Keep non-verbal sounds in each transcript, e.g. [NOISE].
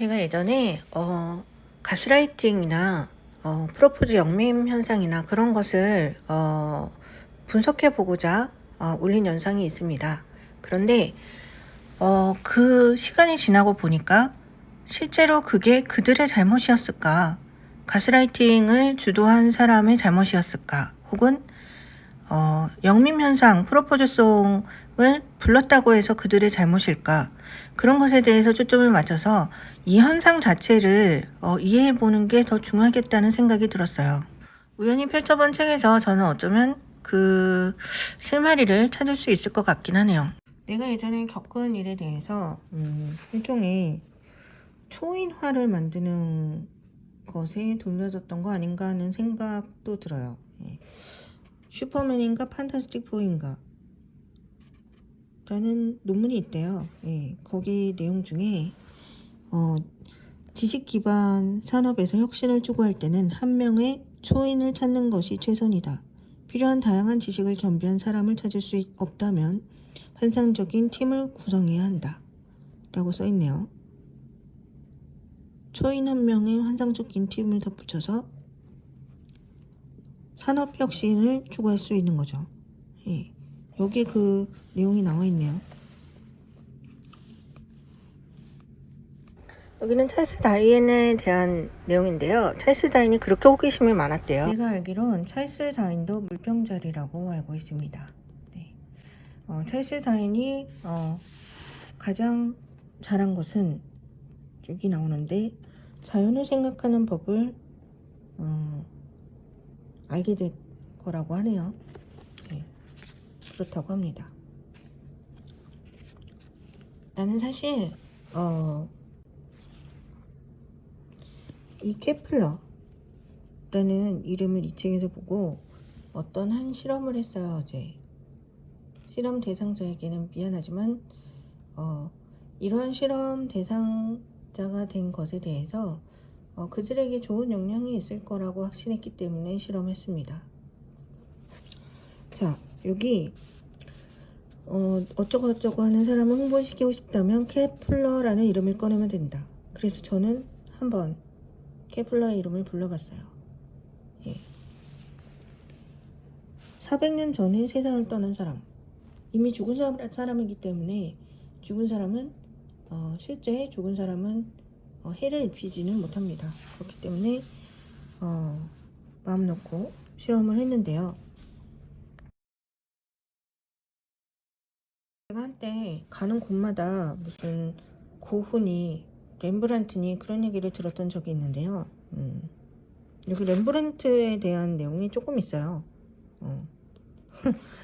제가 예전에 어, 가스라이팅이나 어, 프로포즈 영림 현상이나 그런 것을 어, 분석해 보고자 어, 올린 영상이 있습니다. 그런데 어, 그 시간이 지나고 보니까 실제로 그게 그들의 잘못이었을까? 가스라이팅을 주도한 사람의 잘못이었을까? 혹은 어, 영림 현상, 프로포즈송을 불렀다고 해서 그들의 잘못일까? 그런 것에 대해서 초점을 맞춰서 이 현상 자체를 어, 이해해 보는 게 더 중요하겠다는 생각이 들었어요. 우연히 펼쳐본 책에서 저는 어쩌면 그 실마리를 찾을 수 있을 것 같긴 하네요. 내가 예전에 겪은 일에 대해서 음, 일종의 초인화를 만드는 것에 돌려졌던 거 아닌가 하는 생각도 들어요. 예. 슈퍼맨인가 판타스틱 포인가 라는 논문이 있대요. 예, 거기 내용 중에 어, 지식 기반 산업에서 혁신을 추구할 때는 한 명의 초인을 찾는 것이 최선이다. 필요한 다양한 지식을 겸비한 사람을 찾을 수 있- 없다면 환상적인 팀을 구성해야 한다. 라고 써 있네요. 초인 한 명의 환상적인 팀을 덧붙여서 산업 혁신을 추구할 수 있는 거죠. 예. 여기에 그 내용이 나와 있네요. 여기는 찰스 다인에 대한 내용인데요. 찰스 다인이 그렇게 호기심이 많았대요. 제가 알기론 찰스 다인도 물병자리라고 알고 있습니다. 네. 어, 찰스 다인이 어, 가장 잘한 것은 여기 나오는데 자연을 생각하는 법을 어, 알게 될 거라고 하네요. 네. 그렇다고 합니다. 나는 사실 어, 이 케플러라는 이름을 이 책에서 보고 어떤 한 실험을 했어요 어제. 실험 대상자에게는 미안하지만 어, 이러한 실험 대상자가 된 것에 대해서 어, 그들에게 좋은 영향이 있을 거라고 확신했기 때문에 실험했습니다. 자, 여기 어, 어쩌고저쩌고 하는 사람을 홍보시키고 싶다면 케플러라는 이름을 꺼내면 된다. 그래서 저는 한번 케플러의 이름을 불러봤어요. 예. 400년 전에 세상을 떠난 사람. 이미 죽은 사람- 사람이기 때문에 죽은 사람은 어, 실제 죽은 사람은 어, 해를 입히지는 못합니다. 그렇기 때문에 어, 마음 놓고 실험을 했는데요. 제가 한때 가는 곳마다 무슨 고훈이 렘브란트니 그런 얘기를 들었던 적이 있는데요. 음, 여기 렘브란트에 대한 내용이 조금 있어요. 어. [LAUGHS]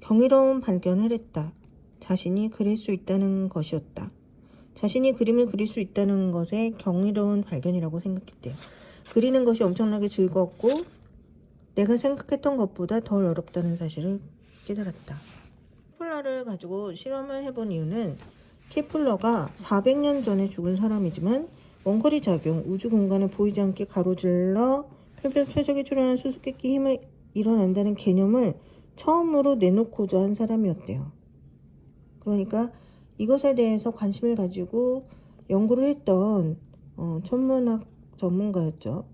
경이로운 발견을 했다. 자신이 그릴 수 있다는 것이었다. 자신이 그림을 그릴 수 있다는 것에 경이로운 발견이라고 생각했대요. 그리는 것이 엄청나게 즐거웠고 내가 생각했던 것보다 덜 어렵다는 사실을 깨달았다. 케플러를 가지고 실험을 해본 이유는 케플러가 400년 전에 죽은 사람이지만 원거리 작용, 우주 공간을 보이지 않게 가로질러 표적, 표적에 출현한 수수께끼 힘을 일어난다는 개념을 처음으로 내놓고자 한 사람이었대요. 그러니까 이것에 대해서 관심을 가지고 연구를 했던 어, 천문학 전문가였죠.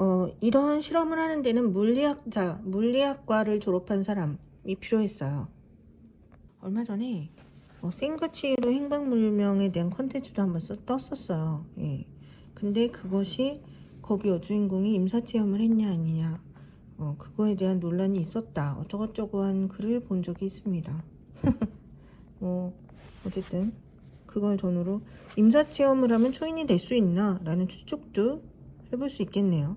어, 이러한 실험을 하는 데는 물리학자, 물리학과를 졸업한 사람이 필요했어요. 얼마 전에 어, 생가치로 행방불명에 대한 컨텐츠도 한번 써- 떴었어요. 예. 근데 그것이 거기 여주인공이 임사체험을 했냐 아니냐 어, 그거에 대한 논란이 있었다. 어쩌고저쩌고 한 글을 본 적이 있습니다. [LAUGHS] 뭐 어쨌든 그걸 전후로 임사체험을 하면 초인이 될 수 있나 라는 추측도 해볼 수 있겠네요.